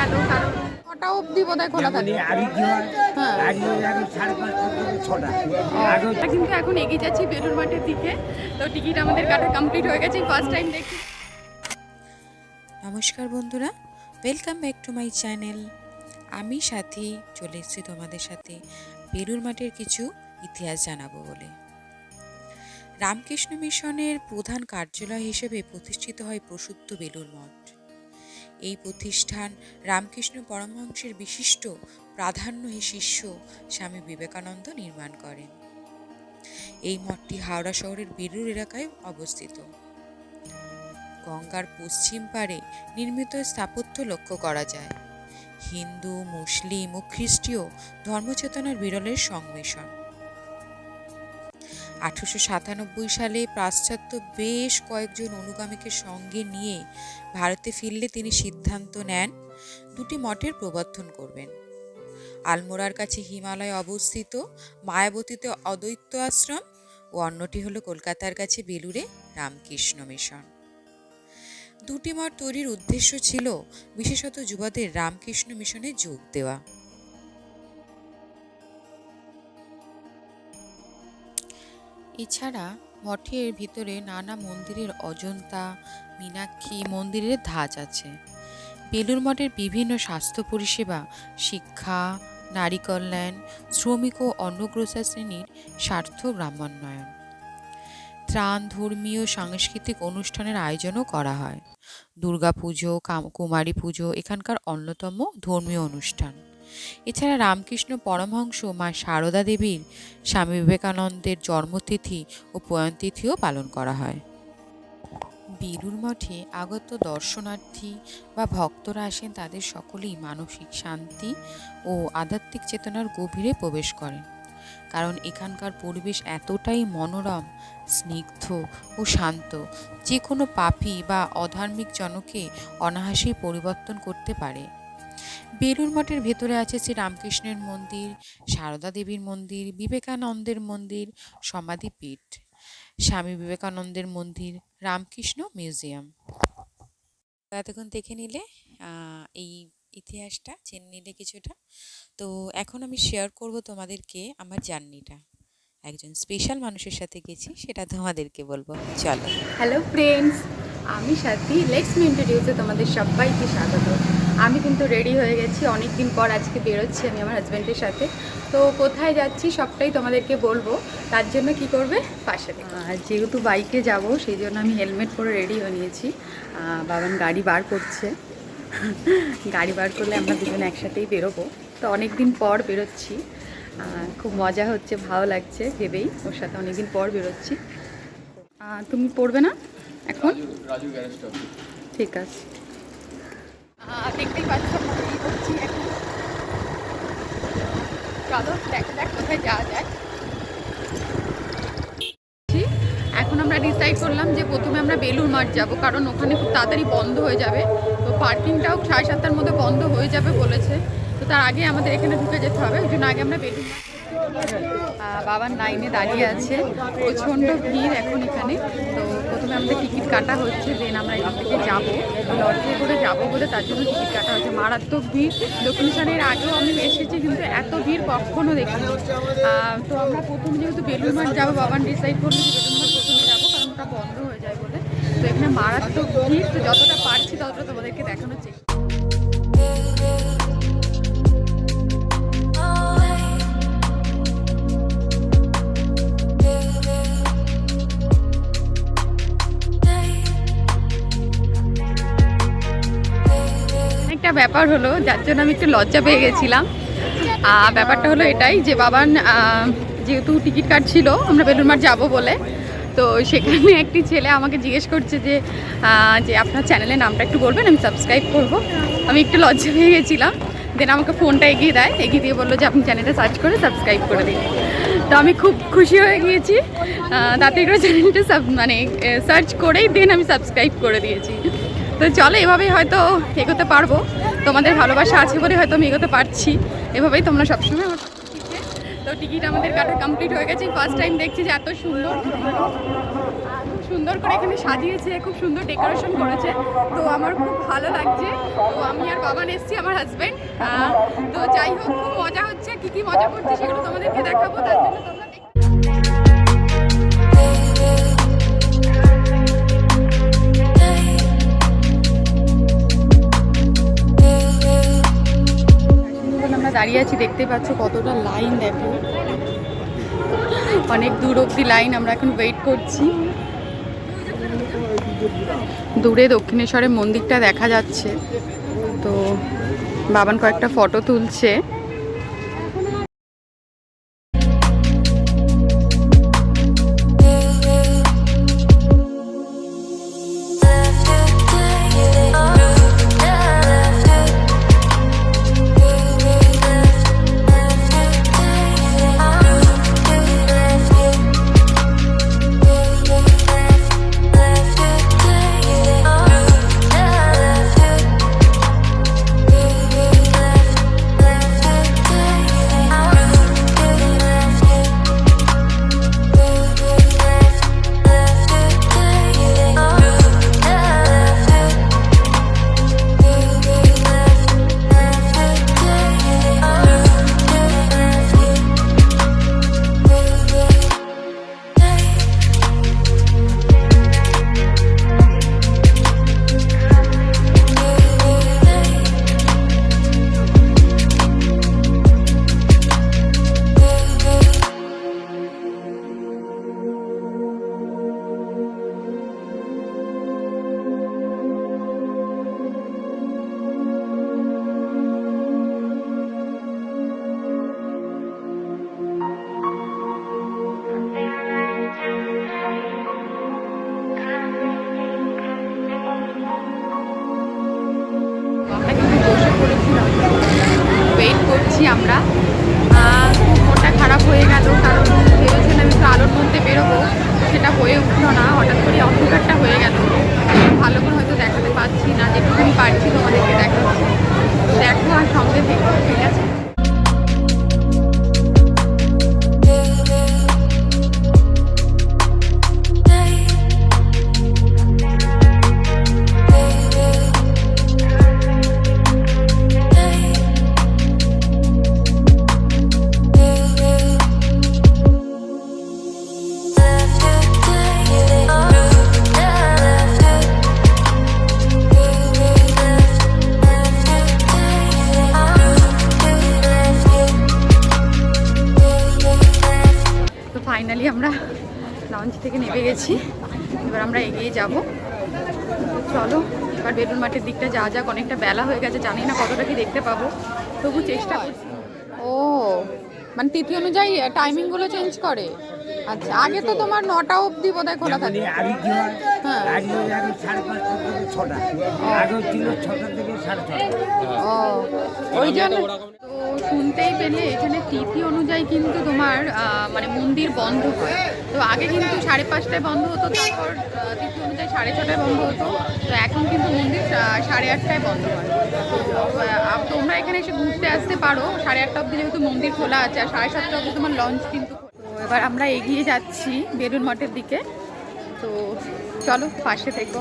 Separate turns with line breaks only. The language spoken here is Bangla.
গেল কারণ কটা অবধি বোধহয় খোলা থাকে।
হয়
হ্যাঁ।
থেকে
কিন্তু এখন এগিয়ে যাচ্ছি বেলুর মাঠের দিকে। তো টিকিট আমাদের কাটা কমপ্লিট হয়ে গেছে ফার্স্ট টাইম দেখছি
নমস্কার বন্ধুরা welcome back to my channel আমি সাথী চলে এসেছি তোমাদের সাথে বেলুর মাঠের কিছু ইতিহাস জানাব বলে। রামকৃষ্ণ মিশনের প্রধান কার্যালয় হিসেবে প্রতিষ্ঠিত হয় প্রসুদ্ধ বেলুর মঠ। এই প্রতিষ্ঠান রামকৃষ্ণ পরমহংসের বিশিষ্ট প্রাধান্য শিষ্য স্বামী বিবেকানন্দ নির্মাণ করেন। এই মঠটি হাওড়া শহরের বেলুর এলাকায় অবস্থিত। গঙ্গার পশ্চিম পারে নির্মিত স্থাপত্য লক্ষ্য করা যায়। হিন্দু, মুসলিম ও খ্রিস্টীয় ধর্মচেতনার বিরলের সংমিশ্রণ। আঠারোশো সাতানব্বই সালে পাশ্চাত্য বেশ কয়েকজন অনুগামীকে সঙ্গে নিয়ে ভারতে ফিরলে তিনি সিদ্ধান্ত নেন, দুটি মঠের প্রবর্তন করবেন। আলমোড়ার কাছে হিমালয়ে অবস্থিত, মায়াবতীতে অদ্বৈত আশ্রম ও অন্যটি হলো কলকাতার কাছে বেলুড়ে রামকৃষ্ণ মিশন। দুটি মঠ তৈরির উদ্দেশ্য ছিল বিশেষত যুবাদের রামকৃষ্ণ মিশনে যোগ দেওয়া। এছাড়া মঠের ভিতরে নানা মন্দিরের অজন্তা, মীনাক্ষী মন্দিরের ধাঁচ আছে। বেলুর মঠের বিভিন্ন স্বাস্থ্য পরিষেবা, শিক্ষা, নারী কল্যাণ, শ্রমিক ও অন্নগ্রসা শ্রেণির স্বার্থ গ্রামান্বয়ন ত্রাণ, ধর্মীয় সাংস্কৃতিক অনুষ্ঠানের আয়োজনও করা হয়। দুর্গাপুজো কাম- কুমারী পুজো এখানকার অন্যতম ধর্মীয় অনুষ্ঠান। এছাড়া রামকৃষ্ণ পরমহংস মা সারদা দেবীর স্বামী বিবেকানন্দের জন্মতিথি ও প্রয়াণতিথিও পালন করা হয়। বেলুর মঠে আগত দর্শনার্থী বা ভক্তরা আসেন তাদের সকলেই মানসিক শান্তি ও আধ্যাত্মিক চেতনার গভীরে প্রবেশ করেন। কারণ এখানকার পরিবেশ এতটাই মনোরম, স্নিগ্ধ ও শান্ত যে কোনো পাপী বা অধার্মিক জনকে অনায়াসেই পরিবর্তন করতে পারে। বেলুর মঠের ভেতরে আছে শ্রী রামকৃষ্ণের মন্দির, সারদা দেবীর মন্দির, বিবেকানন্দের মন্দির, সমাধিপীঠ, স্বামী বিবেকানন্দের মন্দির, রামকৃষ্ণ মিউজিয়াম। এতক্ষণ দেখে নিলে এই ইতিহাসটা, জেনে নিলে কিছুটা। তো এখন আমি শেয়ার করব তোমাদেরকে আমার জার্নিটা। একজন স্পেশাল মানুষের সাথে গেছি, সেটা তোমাদেরকে বলব। চলো।
হ্যালো ফ্রেন্ডস আমি সাথী। লেটস মি ইন্ট্রোডিউসে তোমাদের সবাইকে স্বাগত। আমি কিন্তু রেডি হয়ে গেছি অনেক দিন পর আজকে বেরোচ্ছি আমি আমার হাজব্যান্ডের সাথে। তো কোথায় যাচ্ছি সবটাই তোমাদেরকে বলব তার জন্য কি করবে? পাশে আর যেহেতু বাইকে যাব সেই জন্য আমি হেলমেট পরে রেডি হয়ে নিয়েছি। বাবান গাড়ি বার করছে। গাড়ি বার করলে আমরা দুজন একসাথেই বেরোবো। তো অনেক দিন পর বেরোচ্ছি। খুব মজা হচ্ছে ভালো লাগছে ভেবেই। ওর সাথে অনেকদিন পর বেরোচ্ছি। তুমি পড়বে না এখন? ঠিক আছে। এখন। আমরা ডিসাইড করলাম যে প্রথমে আমরা বেলুর মাঠ যাব, কারণ ওখানে খুব তাড়াতাড়ি বন্ধ হয়ে যাবে। তো পার্কিংটাও সাড়ে সাতটার মধ্যে বন্ধ হয়ে যাবে বলেছে। তো তার আগে আমাদের এখানে ঢুকে যেতে হবে, ওই জন্য আগে আমরা বেলুর মাঠ বাবার লাইনে দাঁড়িয়ে আছে। প্রচণ্ড ভিড় এখন এখানে। তো প্রথমে আমাদের টিকিট কাটা হচ্ছে দেন আমরা এখান থেকে যাব। লঞ্চে করে যাব বলে তার জন্য টিকিট কাটা হচ্ছে। মারাত্মক ভিড়। দক্ষিণেশ্বরের আগেও আমি এসেছি, কিন্তু এত ভিড় কখনো দেখিনি। তো আমরা প্রথম যেহেতু বেলুর মাঠ যাব, বাবান ডিসাইড করল যে বেলুর মাঠ প্রথমে যাব, কারণ ওটা বন্ধ হয়ে যায় বলে। তো এখানে মারাত্মক ভিড়। তো যতটা পারছি ততটা তোমাদেরকে দেখানোর চেষ্টা ব্যাপার হলো, যার জন্য আমি একটু লজ্জা পেয়ে গেছিলাম। ব্যাপারটা হলো এটাই যে, বাবান যেহেতু টিকিট কাটছিল, আমরা বেলুর মাঠ যাব বলে, তো সেখানে একটি ছেলে আমাকে জিজ্ঞেস করছে যে যে আপনার চ্যানেলের নামটা একটু বলবেন, আমি সাবস্ক্রাইব করব। আমি একটু লজ্জা পেয়ে গেছিলাম। দেন আমাকে ফোনটা এগিয়ে দেয়, এগিয়ে দিয়ে বলল যে, আপনি চ্যানেলটা সার্চ করে সাবস্ক্রাইব করে দিন। তো আমি খুব খুশি হয়ে গিয়েছি। তাতে করে চ্যানেলটা সাব মানে সার্চ করেই দেন আমি সাবস্ক্রাইব করে দিয়েছি। তো চলো, এভাবেই হয়তো এগোতে পারব। তোমাদের ভালোবাসা আছে বলে হয়তো আমি এগোতে পারছি। এভাবেই তোমরা সবসময় আমার তো টিকিট আমাদের কাটা কমপ্লিট হয়ে গেছে। ফার্স্ট টাইম দেখছি যে এত সুন্দর। সুন্দর করে এখানে সাজিয়েছে, খুব সুন্দর ডেকোরেশন করেছে। তো আমার খুব ভালো লাগছে। তো আমি আর বাবান এসছি, আমার হাজব্যান্ড তো যাই হোক, খুব মজা হচ্ছে। কি কি মজা করছে সেগুলো তোমাদেরকে দেখাবো। তার জন্য তোমরা দাঁড়িয়ে আছি, দেখতে পাচ্ছ কতটা লাইন দেখো। অনেক দূর অব্দি লাইন আমরা এখন ওয়েট করছি। দূরে দক্ষিণেশ্বরের মন্দিরটা দেখা যাচ্ছে। তো বাবান কয়েকটা ফটো তুলছে। আমরা। মনটা খারাপ হয়ে গেল, কারণ ভেবেছিলাম তো আলোর মধ্যে বেরোবো, সেটা হয়ে উঠল না, হঠাৎ করে অন্ধকারটা হয়ে গেল। ভালো করে হয়তো দেখাতে পারছি না, যেটুকুনি পারছি তোমাদেরকে দেখাচ্ছি। দেখো আর সঙ্গে থেকে, ঠিক আছে? আমরা লঞ্চ থেকে নেমে গেছি। এবার আমরা এগিয়ে যাব। চলো, এবার বেলুন মাঠের দিকটা যা যাক, অনেকটা বেলা হয়ে গেছে, জানি না কতটা কি দেখতে পাবো। তবু চেষ্টা করছি। ও মানে তিথি অনুযায়ী টাইমিংগুলো চেঞ্জ করে? আচ্ছা আগে তো তোমার নটা অবধি বোধহয় খোলা থাকে
আগে কি হয়?
হ্যাঁ।
আগে আগে সাড়ে পাঁচটা থেকে ছটা। আগে ছিল ছটা থেকে সাড়ে ছটা।
ও ওই জন্য তো শুনতেই পেলে এখানে তিথি অনুযায়ী কিন্তু তোমার মানে মন্দির বন্ধ হয়। তো আগে কিন্তু সাড়ে পাঁচটায় বন্ধ হতো তারপর তিথি অনুযায়ী সাড়ে ছটায় বন্ধ হতো। তো এখন কিন্তু মন্দির সাড়ে আটটায় বন্ধ হয়। তোমরা এখানে এসে ঘুরতে আসতে পারো। সাড়ে আটটা অবধি যেহেতু মন্দির খোলা আছে আর সাড়ে সাতটা অবধি তোমার লঞ্চ কিন্তু এবার আমরা এগিয়ে যাচ্ছি বেলুন মঠের দিকে। তো চলো পাশে থেকো।